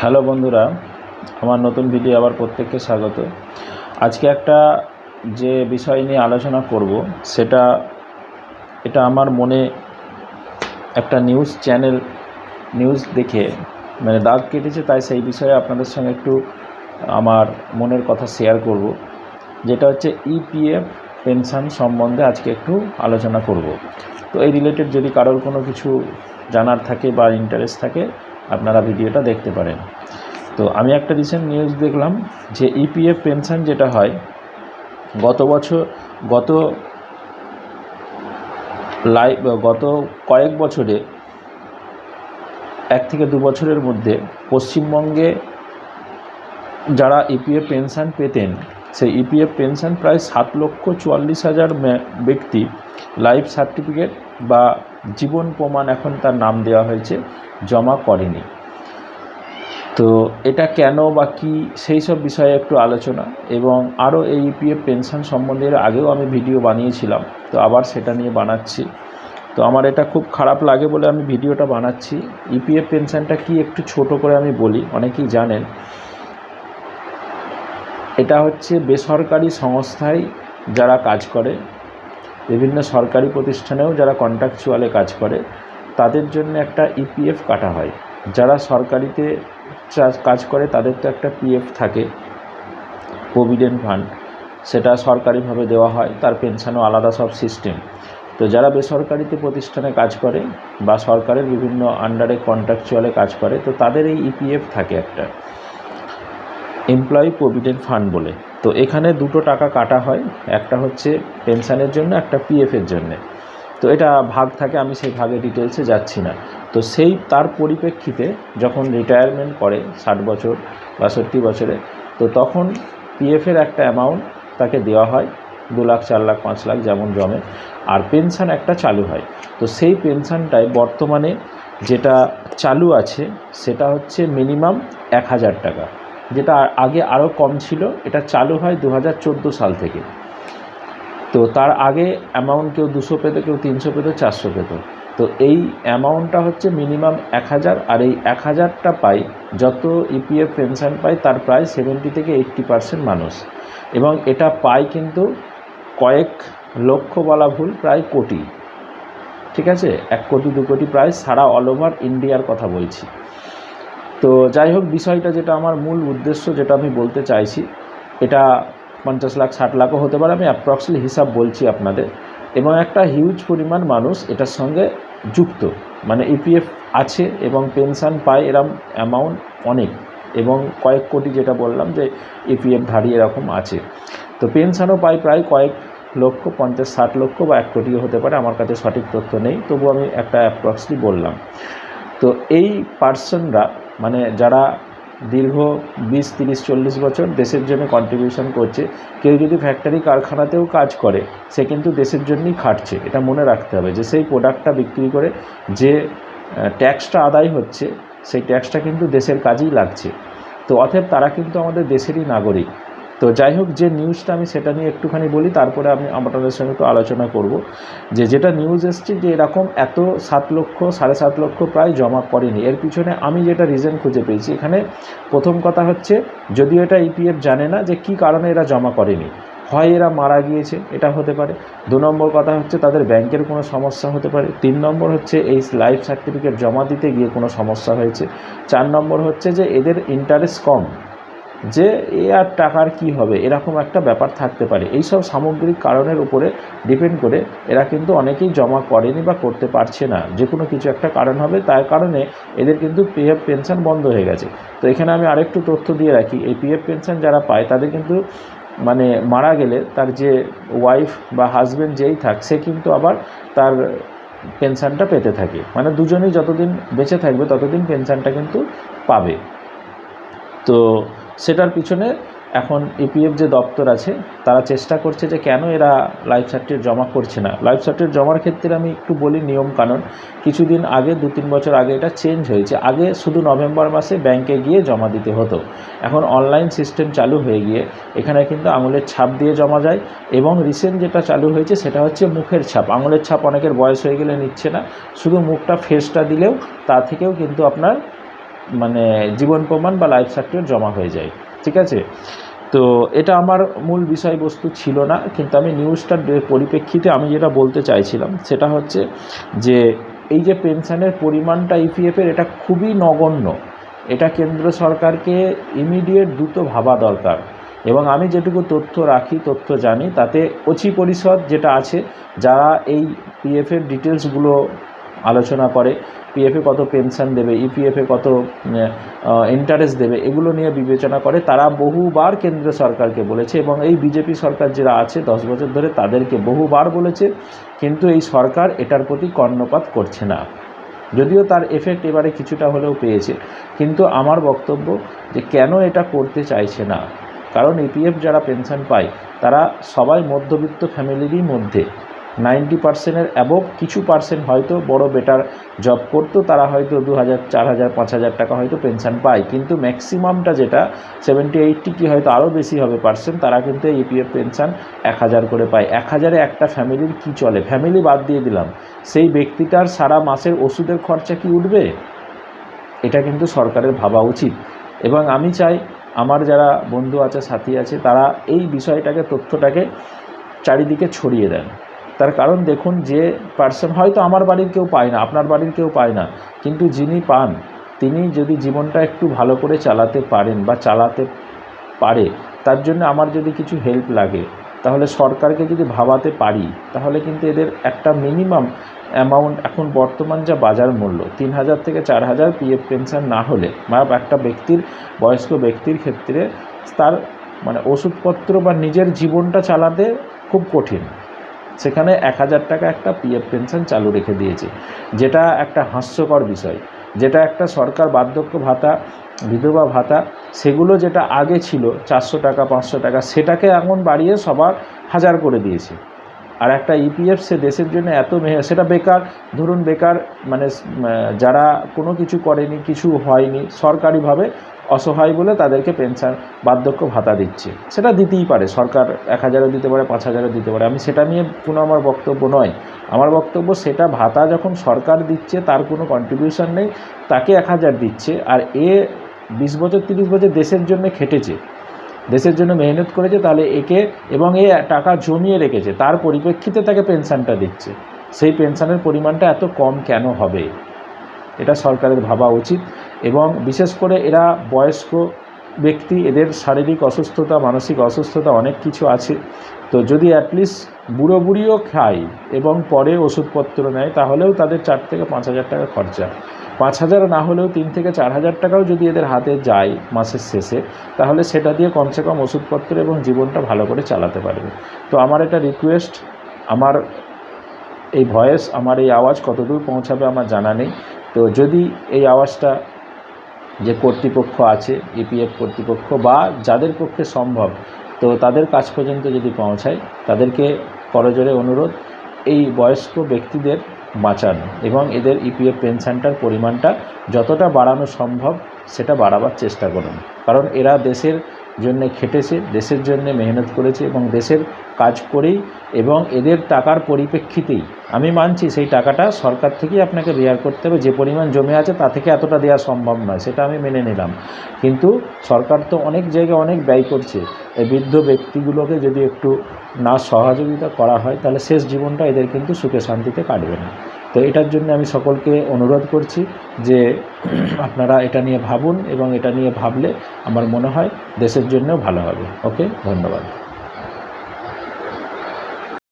Hello বন্ধুরা, আমার নতুন ভিডিও আবার প্রত্যেককে স্বাগত। আজকে একটা যে বিষয় নিয়ে আলোচনা করব, সেটা, এটা আমার মনে একটা নিউজ চ্যানেল, নিউজ দেখে মানে দাগ কেটেছে, তাই সেই বিষয়ে আপনাদের সঙ্গে একটু আমার মনের কথা শেয়ার করব। যেটা হচ্ছে ইপিএফ পেনশন সম্বন্ধে আজকে একটু আলোচনা করব। তো এই রিলেটেড যদি কারোর কোনো কিছু জানার থাকে বা ইন্টারেস্ট থাকে আপনারা ভিডিওটা দেখতে পারেন। তো আমি একটা রিসেন্ট নিউজ দেখলাম যে ইপিএফ পেনশন যেটা হয়, গত বছর, গত লাইভ গত কয়েক বছরে, এক থেকে দু বছরের মধ্যে পশ্চিমবঙ্গে যারা ইপিএফ পেনশন পেতেন, সেই ইপিএফ পেনশন প্রায় সাত লক্ষ চুয়াল্লিশ হাজার ব্যক্তি লাইফ সার্টিফিকেট বা জীবন প্রমাণ এখন তার নাম দেওয়া হয়েছে, জমা করেনি। তো এটা কেন বা কি, সেই সব বিষয়ে একটু আলোচনা এবং আরও এই ইপিএফ পেনশন সম্বন্ধে আগেও আমি ভিডিও বানিয়েছিলাম, তো আবার সেটা নিয়ে বানাচ্ছি। তো আমার এটা খুব খারাপ লাগে বলে আমি ভিডিওটা বানাচ্ছি। ইপিএফ পেনশনটা কি একটু ছোট করে আমি বলি, অনেকেই জানেন। এটা হচ্ছে বেসরকারি সংস্থায় যারা কাজ করে বিভিন্ন সরকারি প্রতিষ্ঠানেও যারা কন্ট্রাকচুয়ালে কাজ করে, তাদের জন্য একটা ইপিএফ কাটা হয়। যারা সরকারিতে কাজ করে, তাদের তো একটা পিএফ থাকে প্রভিডেন্ট ফান্ড সেটা সরকারিভাবে দেওয়া হয়, তার পেনশনও আলাদা সব সিস্টেম তো যারা বেসরকারিতে প্রতিষ্ঠানে কাজ করে বা সরকারের বিভিন্ন আন্ডারে কন্ট্রাকচুয়ালে কাজ করে, তো তাদের এই ইপিএফ থাকে একটা। এমপ্লয়ি প্রভিডেন্ট ফান্ড বলে। তো এখানে দুটো টাকা কাটা হয়, একটা হচ্ছে পেনশনের জন্য, একটা পিএফের জন্যে। তো এটা ভাগ থাকে, আমি সেই ভাগে ডিটেলসে যাচ্ছি না। তো সেই, তার পরিপ্রেক্ষিতে যখন রিটায়ারমেন্ট করে ষাট বছর বাষট্টি বছরে, তো তখন পিএফের একটা অ্যামাউন্ট তাকে দেওয়া হয়, দু লাখ, চার লাখ, পাঁচ লাখ যেমন জমে। আর পেনশন একটা চালু হয়। তো সেই পেনশনটায় বর্তমানে যেটা চালু আছে, সেটা হচ্ছে মিনিমাম এক হাজার টাকা। যেটা আগে আরও কম ছিল, এটা চালু হয় দু হাজার চোদ্দ সাল থেকে। তো তার আগে অ্যামাউন্ট কেউ দুশো পেত, কেউ তিনশো পেত, চারশো পেত। তো এই অ্যামাউন্টটা হচ্ছে মিনিমাম এক হাজার, আর এই এক হাজারটা পাই, যত ইপিএফ পেনশন পায়, তার প্রায় সেভেন্টি থেকে এইট্টি পার্সেন্ট মানুষ। এবং এটা পায় কিন্তু কয়েক লক্ষ বলা ভুল, প্রায় কোটি। ঠিক আছে? এক কোটি, দু কোটি, প্রায় সারা অল ওভার ইন্ডিয়ার কথা বলছি। তো যাই হোক বিষয়টা যেটা আমার মূল উদ্দেশ্য যেটা আমি বলতে চাইছি, এটা পঞ্চাশ লাখ, ষাট লাখও হতে পারে, আমি অ্যাপ্রক্সলি হিসাব বলছি আপনাদের। এবং একটা হিউজ পরিমাণ মানুষ এটার সঙ্গে যুক্ত। মানে ইপিএফ আছে এবং পেনশন পায় এরম অ্যামাউন্ট অনেক। এবং কয়েক কোটি যেটা বললাম যে ইপিএফ ধারী এরকম আছে। তো পেনশনও পায় প্রায় কয়েক লক্ষ, পঞ্চাশ, ষাট লক্ষ বা এক কোটিও হতে পারে, আমার কাছে সঠিক তথ্য নেই তবু আমি একটা অ্যাপ্রক্সলি বললাম। তো এই পার্সনরা মানে যারা দীর্ঘ বিশ, তিরিশ, চল্লিশ বছর দেশের জন্য কন্ট্রিবিউশন করছে, কেউ যদি ফ্যাক্টরি কারখানাতেও কাজ করে, সে কিন্তু দেশের জন্যই খাটছে। এটা মনে রাখতে হবে যে সেই প্রোডাক্টটা বিক্রি করে যে ট্যাক্সটা আদায় হচ্ছে, সেই ট্যাক্সটা কিন্তু দেশের কাজেই লাগছে। তো অতএব তারা কিন্তু আমাদের দেশেরই নাগরিক। তো যাই হোক, যে নিউজটা আমি সেটা নিয়ে একটুখানি বলি, তারপরে আমি আপনাদের সঙ্গে একটু আলোচনা করব। যে যেটা নিউজ এসছে যে এরকম এত সাত লক্ষ, সাড়ে সাত লক্ষ প্রায় জমা করেনি। এর পিছনে আমি যেটা রিজন খুঁজে পেয়েছি, এখানে প্রথম কথা হচ্ছে, যদিও এটা ইপিএফ জানে না যে কি কারণে এরা জমা করেনি। হয় এরা মারা গিয়েছে, এটা হতে পারে। দু নম্বর কথা হচ্ছে, তাদের ব্যাংকের কোনো সমস্যা হতে পারে। তিন নম্বর হচ্ছে, এই লাইফ সার্টিফিকেট জমা দিতে গিয়ে কোনো সমস্যা হয়েছে। চার নম্বর হচ্ছে যে এদের ইন্টারেস্ট কম। যে এ আর টাকার কি হবে, এরকম একটা ব্যাপার থাকতে পারে। এই সব সামগ্রিক কারণের উপরে ডিপেন্ড করে এরা কিন্তু অনেকেই জমা করেনি বা করতে পারছে না। যে কোনো কিছু একটা কারণ হবে, তার কারণে এদের কিন্তু পিএফ পেনশন বন্ধ হয়ে গেছে। তো এখানে আমি আরেকটু তথ্য দিয়ে রাখি, এই পিএফ পেনশন যারা পায়, তাদের কিন্তু মানে মারা গেলে তার যে ওয়াইফ বা হাজব্যান্ড যেই থাক, সে কিন্তু আবার তার পেনশনটা পেতে থাকে। মানে দুজনেই যতদিন বেঁচে থাকবে, ততদিন পেনশনটা কিন্তু পাবে। তো সেটার পিছনে এখন ইপিএফ যে দপ্তর আছে, তারা চেষ্টা করছে যে কেন এরা লাইফ সার্টিফিকেট জমা করছে না। লাইফ সার্টিফিকেট জমার ক্ষেত্রে আমি একটু বলি নিয়ম কানুন কিছুদিন আগে, দু তিন বছর আগে এটা চেঞ্জ হয়েছে। আগে শুধু নভেম্বর মাসে ব্যাংকে গিয়ে জমা দিতে হতো। এখন অনলাইন সিস্টেম চালু হয়ে গিয়ে এখানে কিন্তু আঙুলের ছাপ দিয়ে জমা যায় এবং রিসেন্ট যেটা চালু হয়েছে, সেটা হচ্ছে মুখের ছাপ। আঙুলের ছাপ অনেকের বয়স হয়ে গেলে নিচ্ছে না। শুধু মুখটা ফেসটা দিলেও তা থেকেও কিন্তু আপনার মানে জীবন প্রমাণ বা লাইফ সার্টিফিকেট জমা হয়ে যায়, ঠিক আছে? তো এটা আমার মূল বিষয়বস্তু ছিল না, কিন্তু আমি নিউজটার পরিপ্রেক্ষিতে আমি যেটা বলতে চাইছিলাম সেটা হচ্ছে যে এই যে পেনশনের পরিমাণটা ইপিএফের এটা খুবই নগণ্য। এটা কেন্দ্র সরকারকে ইমিডিয়েট দ্রুত ভাবা দরকার এবং আমি যেটুকু তথ্য রাখি, তথ্য জানি, তাতে অচি পরিষদ যেটা আছে, যারা এই পিএফের ডিটেলসগুলো আলোচনা করে পিএফে কত পেনশন দেবে ইপিএফে কত ইন্টারেস্ট দেবে, এগুলো নিয়ে বিবেচনা করে তারা বহুবার কেন্দ্র সরকারকে বলেছে এবং এই বিজেপি সরকার যারা আছে দশ বছর ধরে তাদেরকে বহুবার বলেছে, কিন্তু এই সরকার এটার প্রতি কর্ণপাত করছে না। যদিও তার এফেক্ট এবারে কিছুটা হলেও পেয়েছে, কিন্তু আমার বক্তব্য যে কেন এটা করতে চাইছে না, কারণ ইপিএফ যারা পেনশন পায়, তারা সবাই মধ্যবিত্ত ফ্যামিলিরই মধ্যে। নাইনটি পার্সেন্টের অ্যাবভ কিছু পার্সেন্ট হয়তো বড় বেটার জব করতো, তারা হয়তো দু হাজার চার হাজার পাঁচ হাজার টাকা হয়তো পেনশন পায়। কিন্তু ম্যাক্সিমামটা যেটা সেভেন্টি এইটটি কি হয়তো আরও বেশি হবে পার্সেন্ট তারা কিন্তু ইপিএফ পেনশন এক হাজার করে পায়। এক হাজারে একটা ফ্যামিলির কি চলে? ফ্যামিলি বাদ দিয়ে দিলাম। সেই ব্যক্তিটার সারা মাসের ওষুধের খরচা কি উঠবে? এটা কিন্তু সরকারের ভাবা উচিত। এবং আমি চাই আমার যারা বন্ধু আছে, সাথী আছে, তারা এই বিষয়টাকে, তথ্যটাকে চারিদিকে ছড়িয়ে দেন। তার কারণ দেখুন যে পার্সন হয়তো আমার বাড়ির কেউ পায় না, আপনার বাড়ির কেউ পায় না, কিন্তু যিনি পান, তিনি যদি জীবনটা একটু ভালো করে চালাতে পারেন বা চালাতে পারে, তার জন্য আমার যদি কিছু হেল্প লাগে, তাহলে সরকারকে যদি ভাবাতে পারি, তাহলে কিন্তু এদের একটা মিনিমাম অ্যামাউন্ট এখন বর্তমান যা বাজার মূল্য, তিন হাজার থেকে চার হাজার পিএফ পেনশন না হলে, বা একটা ব্যক্তির, বয়স্ক ব্যক্তির ক্ষেত্রে তার মানে ওষুধপত্র বা নিজের জীবনটা চালাতে খুব কঠিন। সেখানে এক হাজার টাকা একটা পিএফ পেনশন চালু রেখে দিয়েছে। যেটা একটা হাস্যকর বিষয়। যেটা একটা সরকার বার্ধক্য ভাতা, বিধবা ভাতা, সেগুলো যেটা আগে ছিল, চারশো টাকা, পাঁচশো টাকা, সেটাকে এখন বাড়িয়ে সবার হাজার করে দিয়েছে। আর একটা ইপিএফ সে দেশের জন্য এত মেহে, সেটা বেকার। ধরুন বেকার মানে যারা কোনো কিছু করেনি, কিছু হয়নি, সরকারিভাবে অসহায় বলে তাদেরকে পেনশন বার্ধক্য ভাতা দিচ্ছে। সেটা দিতেই পারে, সরকার এক হাজারও দিতে পারে, পাঁচ হাজারও দিতে পারে। আমি সেটা নিয়ে কোনো আমার বক্তব্য নয়। আমার বক্তব্য সেটা ভাতা যখন সরকার দিচ্ছে তার কোনো কন্ট্রিবিউশন নেই, তাকে এক হাজার দিচ্ছে আর এ বিশ বছর, তিরিশ বছর দেশের জন্য খেটেছে। দেশের জন্য মেহনত করেছে, তাহলে একে এবং এ টাকা জমিয়ে রেখেছে, তার পরিপ্রেক্ষিতে তাকে পেনশনটা দিচ্ছে। সেই পেনশনের পরিমাণটা এত কম কেন হবে? এটা সরকারের ভাবা উচিত। এবং বিশেষ করে এরা বয়স্ক ব্যক্তি, এদের শারীরিক অসুস্থতা, মানসিক অসুস্থতা অনেক কিছু আছে। তো যদি অ্যাটলিস্ট বুড়ো বুড়িও খায় এবং পরে ওষুধপত্র নেয়, তাহলেও তাদের চার থেকে পাঁচ হাজার টাকা খরচা। পাঁচ হাজার না হলেও তিন থেকে চার হাজার টাকাও যদি এদের হাতে যায় মাসের শেষে, তাহলে সেটা দিয়ে কমসে কম ওষুধপত্র এবং জীবনটা ভালো করে চালাতে পারবে। তো আমার এটা রিকোয়েস্ট আমার এই ভয়েস আমার এই আওয়াজ কতদূর পৌঁছাবে আমার জানা নেই। তো যদি এই আওয়াজটা যে কর্তৃপক্ষ আছে ইপিএফ কর্তৃপক্ষ বা যাদের পক্ষে সম্ভব, তো তাদের কাছ পর্যন্ত যদি পৌঁছায়, তাদেরকে করজোরে অনুরোধ, এই বয়স্ক ব্যক্তিদের বাঁচানো এবং এদের ইপিএফ পেনশনটার পরিমাণটা যতটা বাড়ানো সম্ভব, সেটা বাড়াবার চেষ্টা করুন। কারণ এরা দেশের জন্য খেটেছে, দেশের জন্য মেহনত করেছে এবং দেশের কাজ করেই এবং এদের টাকার পরিপ্রেক্ষিতেই। আমি মানছি সেই টাকাটা সরকার থেকেই আপনাকে বেয়ার করতে হবে, যে পরিমাণ জমে আছে তা থেকে এতটা দেওয়া সম্ভব নয়, সেটা আমি মেনে নিলাম। কিন্তু সরকার তো অনেক জায়গায় অনেক ব্যয় করছে। এই বৃদ্ধ ব্যক্তিগুলোকে যদি একটু না সহযোগিতা করা হয়, তাহলে শেষ জীবনটা এদের কিন্তু সুখে শান্তিতে কাটবে না। তো এটার জন্য আমি সকলকে অনুরোধ করছি যে আপনারা এটা নিয়ে ভাবুন এবং এটা নিয়ে ভাবলে আমার মনে হয় দেশের জন্যও ভালো হবে। ওকে? ধন্যবাদ।